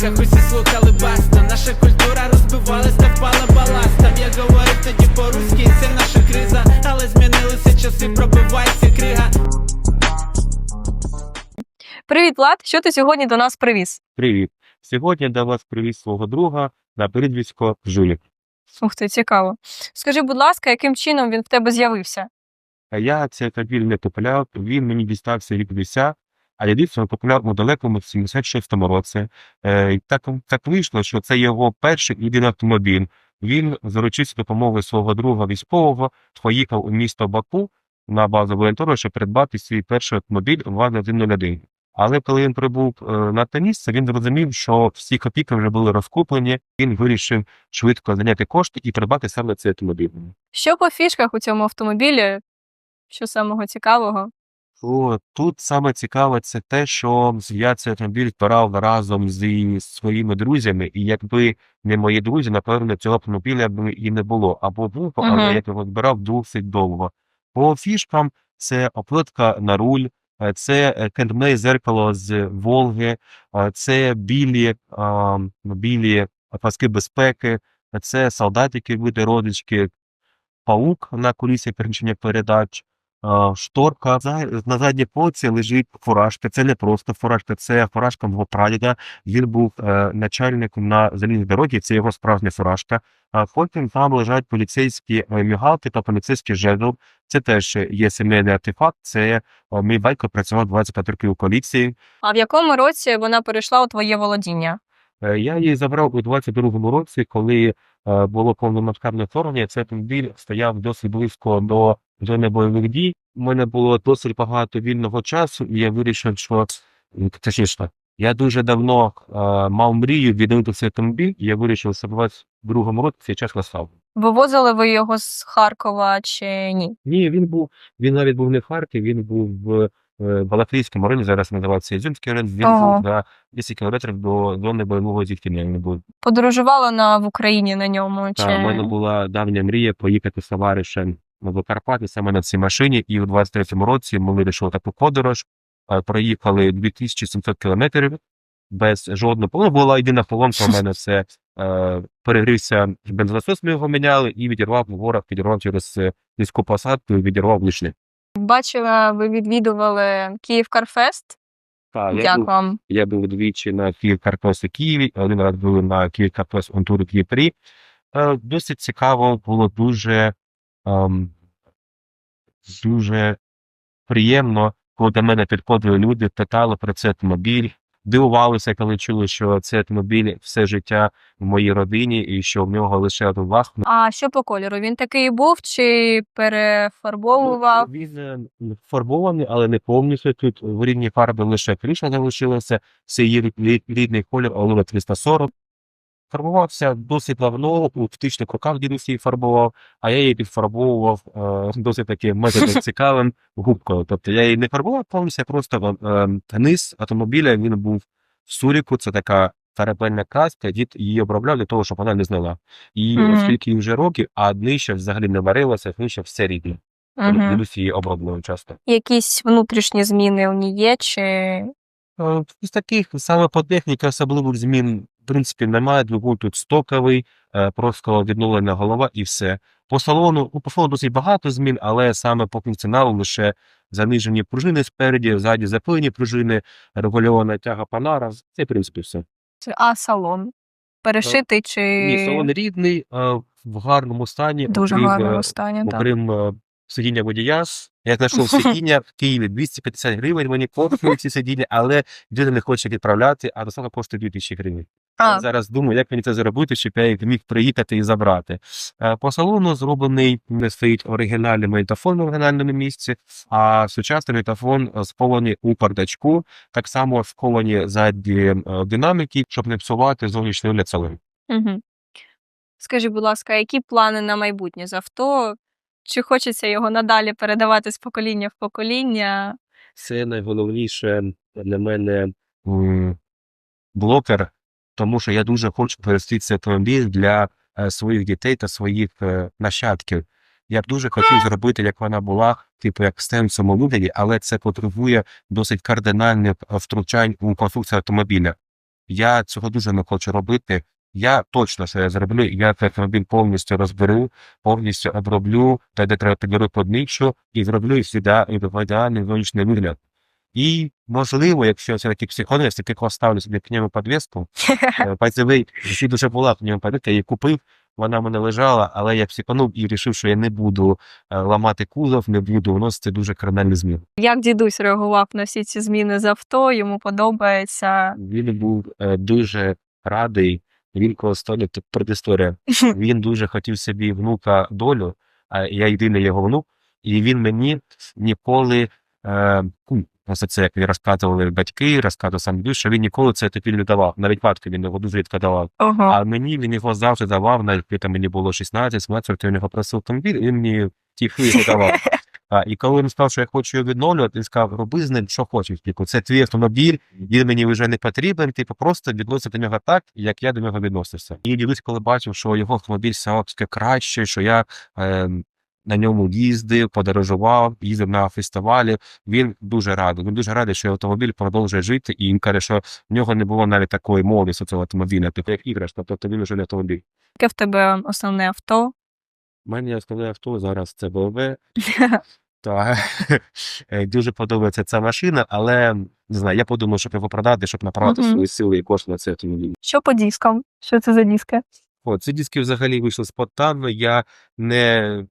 дисках усі слухали баста Наша культура розбивалась та впала баластом Я говорив тоді по-руськи, це наша криза Але змінилися часи, пробивається крига Привіт, Влад! Що ти сьогодні до нас привіз? Привіт. Сьогодні до вас привіз свого друга на передвійсько Жулік. Ух ти, цікаво. Скажи, будь ласка, яким чином він в тебе з'явився? А я цей автомобіль не купляв, він мені дістався рік 50, а купляв у далекому 76-му році. Е, так, так вийшло, що це його перший єдиний автомобіль. Він за урочистою допомогою свого друга військового поїхав у місто Баку на базу волонтеру, щоб придбати свій перший автомобіль ВАЗ-101. Але коли він прибув е, на те місце, він зрозумів, що всі копійки вже були розкуплені. Він вирішив швидко зайняти кошти і придбати саме цей автомобіль. Що по фішках у цьому автомобілі? Що самого цікавого? О, тут саме цікаве це те, що я цей автомобіль збирав разом зі своїми друзями, і якби не мої друзі, напевно, цього автомобіля б і не було. Або був, але Мгм. я його збирав досить довго. По фішкам це оплитка на руль, е, це е, кендмей зеркало з Волги, е, це білі, а, білі паски безпеки, це солдатики, види родички, паук на кулісі переміщення передач, шторка. На задній полці лежить фуражка. Це не просто фуражка, це фуражка мого прадіда. Він був е, начальником на залізній дорогі, це його справжня фуражка. А потім там лежать поліцейські е, мігалки та поліцейський жезл. Це теж є сімейний артефакт. Це мій батько працював 25 років у поліції. А в якому році вона перейшла у твоє володіння? Е, Я її забрав у 22-му році, коли е, було повномасштабне вторгнення. Цей автомобіль стояв досить близько до зони бойових дій. У мене було досить багато вільного часу, і я вирішив, що точніше, я дуже давно е, мав мрію відновити цей автомобіль, і я вирішив, що в 22-му році цей час настав. Вивозили ви його з Харкова чи ні? Ні, він був, він навіть був не в Харкові, він був в е, Балаклійському районі, зараз називається Ізюмський район. Він Ага. був за 10 кілометрів до зони бойового зіткнення. Він був Подорожувала на в Україні на ньому? Та, у мене була давня мрія поїхати з товаришем в Карпати саме на цій машині, і у 23-му році ми вирішили таку подорож. Е, Проїхали 2700 кілометрів без жодного поломки. Була єдина поломка у мене це е, перегрівся бензонасос, ми його міняли, і відірвав в горах, підірвав через е, низьку посадку і відірвав лишні. Бачила, ви відвідували Київ Карфест. Та, я, був, вам? я був двічі на Київ Карфест у Києві, один раз був на Київ Карпес Онтуру Дніпрі. Е, Досить цікаво, було дуже, ем, дуже приємно, коли до мене підходили люди, питали про цей автомобіль, дивувалися, коли чули, що цей автомобіль все життя в моїй родині і що в нього лише один власник. А що по кольору? Він такий був чи перефарбовував? Ну, Він е, фарбований, але не повністю. Тут в рідній фарби лише криша залишилася. Це її рід- рідний колір Олива 340. Фарбувався досить давно, у птичних руках дідусь її фарбував, а я її підфарбовував е, досить таким методом цікавим губкою. Тобто я її не фарбував повністю, просто е, низ автомобіля він був в суріку, це така фарбельна краска, дід її обробляв для того, щоб вона не знила. І Мгм. оскільки їй вже роки, а днище взагалі не варилося, днище все рідне. Угу. Дідусь її оброблював часто. Якісь внутрішні зміни у ній є, чи Е, З таких саме по техніці особливих змін, принципі, немає. Двигун тут стоковий, е, просто відновлена голова і все. По салону, ну, по салону досить багато змін, але саме по функціоналу лише занижені пружини спереді, ззаді запилені пружини, регульована тяга панара. Це, в принципі, все. Це- а салон? Перешитий чи Ні, салон рідний, е, в гарному стані. дуже окрім, е, гарному стані? Так. Окрім е, сидіння водія, я знайшов сидіння в Києві 250 гривень, мені коштують ці сидіння, але людина не хоче відправляти, а доставка коштує 2000 гривень. А, Я зараз думаю, як мені це зробити, щоб я їх міг приїхати і забрати. Е, По салону зроблений не стоїть оригінальний магнітофон в оригінальному місці, а сучасний магнітофон схований у бардачку, так само сховані задні е, динаміки, щоб не псувати зовнішній вигляд салону. угу. Скажи, будь ласка, які плани на майбутнє з авто? Чи хочеться його надалі передавати з покоління в покоління? Це найголовніше для мене блокер, тому що я дуже хочу перевести цей автомобіль для е, своїх дітей та своїх е, нащадків. Я б дуже хотів зробити, як вона була, типу як в цьому вигляді, але це потребує досить кардинальних е, втручань у конструкцію автомобіля. Я цього дуже не хочу робити. Я точно це зроблю. Я цей автомобіль повністю розберу, повністю оброблю, та де треба підберу поднічу і зроблю і сюди і в ідеальний зовнішній вигляд. І можливо, якщо все таки психологія, все таки ставлю собі пневмоподвеску, Пайцевий всі дуже була пневмоподвеска, я її купив, вона в мене лежала, але я психанув і вирішив, що я не буду е, ламати кузов, не буду вносити дуже кардинальні зміни. Як дідусь реагував на всі ці зміни з авто, йому подобається. Він був е, дуже радий. Він коло столі тут предісторія. Він дуже хотів собі внука долю, а я єдиний його внук, і він мені ніколи. Е, Просто це як розказували батьки, розказував сам дідусь, що він ніколи це тобі не давав. Навіть батько він його дуже рідко давав. Ого. А мені він його завжди давав, навіть коли там мені було 16, 17 років, він його просив автомобіль, і він мені ті хвилі давав. А, і коли він сказав, що я хочу його відновлювати, він сказав, роби з ним, що хочеш. Типу, це твій автомобіль, він мені вже не потрібен, типу, просто відносити до нього так, як я до нього відносився. І дідусь, коли бачив, що його автомобіль став краще, що я е, на ньому їздив, подорожував, їздив на фестивалі. Він дуже радий. Він дуже радий, що автомобіль продовжує жити, і він каже, що в нього не було навіть такої молодості цього автомобіля, типу як іграшка, тобто він вже не автомобіль. Яке в тебе основне авто? У мене основне авто зараз це BMW. Та е, дуже подобається ця машина, але не знаю, я подумав, щоб його продати, щоб направити свої сили і кошти на цей автомобіль. Що по дискам? Що це за диски? О, ці диски взагалі вийшли спонтанно. Я не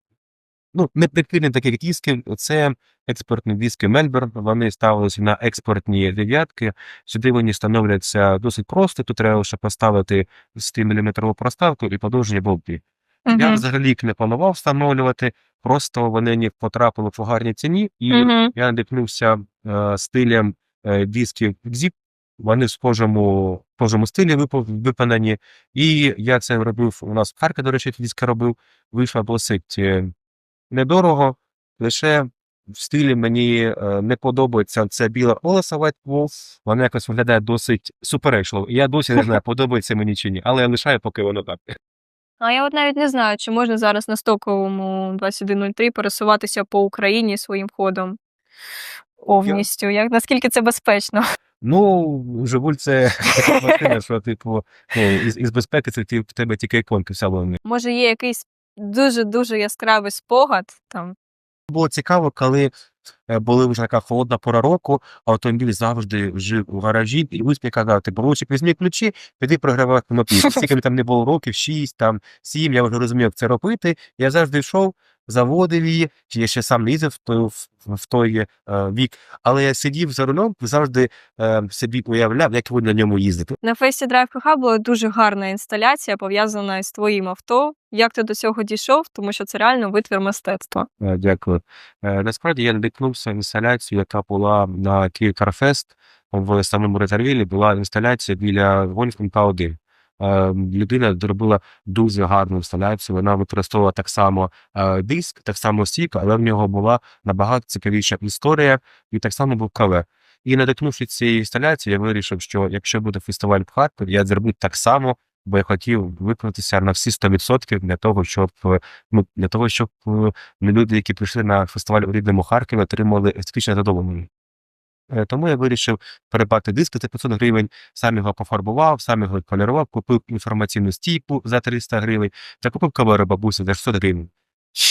ну не таких дисків. Це експортні диски Мельберн. Вони ставилися на експортні дев'ятки. Сюди вони встановлюються досить просто. Тут треба лише поставити 100 мм проставку і подовження болти. Я взагалі їх не планував встановлювати, просто вони потрапили по гарній ціні, і Мгм. я надихнувся е, стилем е, дисків Zip. Вони в схожому, схожому стилі виконані. І я це робив у нас в Харкові, до речі, диски робив. Вийшло досить е, недорого. Лише в стилі мені е, не подобається це біла колеса White Wolf. Воно якось виглядає досить суперечливо. І я досі не знаю, подобається мені чи ні, але я лишаю, поки воно так. А я от навіть не знаю, чи можна зараз на стоковому 2103 пересуватися по Україні своїм ходом повністю. Як наскільки це безпечно? Ну, Жигуль це така машина, що, типу, ну, із, із безпеки це в тебе тільки іконки вставлені. Може, є якийсь дуже дуже яскравий спогад там. Було цікаво, коли була були вже така холодна пора року, автомобіль завжди жив у гаражі, і ви мені казав, ти Борочик, візьми ключі, піди програвати кнопки. Скільки там не було років, 6, там, 7, я вже розумів, як це робити. Я завжди йшов, заводив її, чи я ще сам їздив в той, в, в той е, вік, але я сидів за рулем, завжди е, собі уявляв, як буду на ньому їздити. На Фейсі Драйв КХ була дуже гарна інсталяція, пов'язана із твоїм авто. Як ти до цього дійшов? Тому що це реально витвір мистецтва. Е, Дякую. Е, Насправді я надихнувся інсталяцію, яка була на Київ Карфест в самому Ретарвілі, була інсталяція біля Вольфенка 1. Е, Людина зробила дуже гарну інсталяцію. Вона використовувала так само е, диск, так само стік, але в нього була набагато цікавіша історія, і так само був кавер. І надихнувшись цією інсталяцією, я вирішив, що якщо буде фестиваль в Харкові, я зроблю так само, бо я хотів виконатися на всі 100% для того, щоб е, ну, для того, щоб люди, які прийшли на фестиваль у рідному Харкові, отримали естетичне задоволення. Е, Тому я вирішив передбати диски за 500 гривень, сам його пофарбував, сам його полірував, купив інформаційну стійку за 300 гривень та купив кавери бабусі за 600 гривень.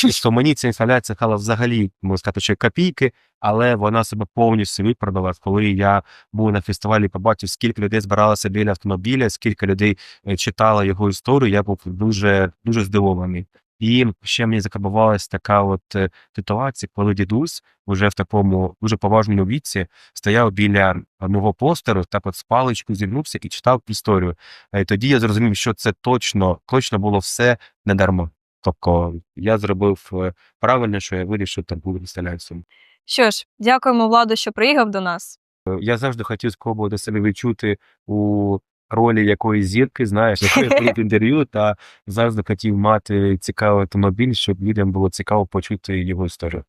Тобто мені ця інсталяція стала взагалі, можна сказати, що копійки, але вона себе повністю виправдала, коли я був на фестивалі побачив, скільки людей збиралося біля автомобіля, скільки людей е, читало його історію, я був дуже, дуже здивований. І ще мені закарбувалась така от е, ситуація, коли дідусь уже в такому дуже поважному віці стояв біля мого постеру, так от з паличкою зігнувся і читав історію. Е, Тоді я зрозумів, що це точно, точно було все не дарма. Тобто я зробив е, правильно, що я вирішив бути інсталяцію. Що ж, дякуємо Владу, що приїхав до нас. Я завжди хотів спробувати себе відчути у ролі якоїсь зірки, знаєш, якої беруть інтерв'ю, та завжди хотів мати цікавий автомобіль, щоб людям було цікаво почути його історію.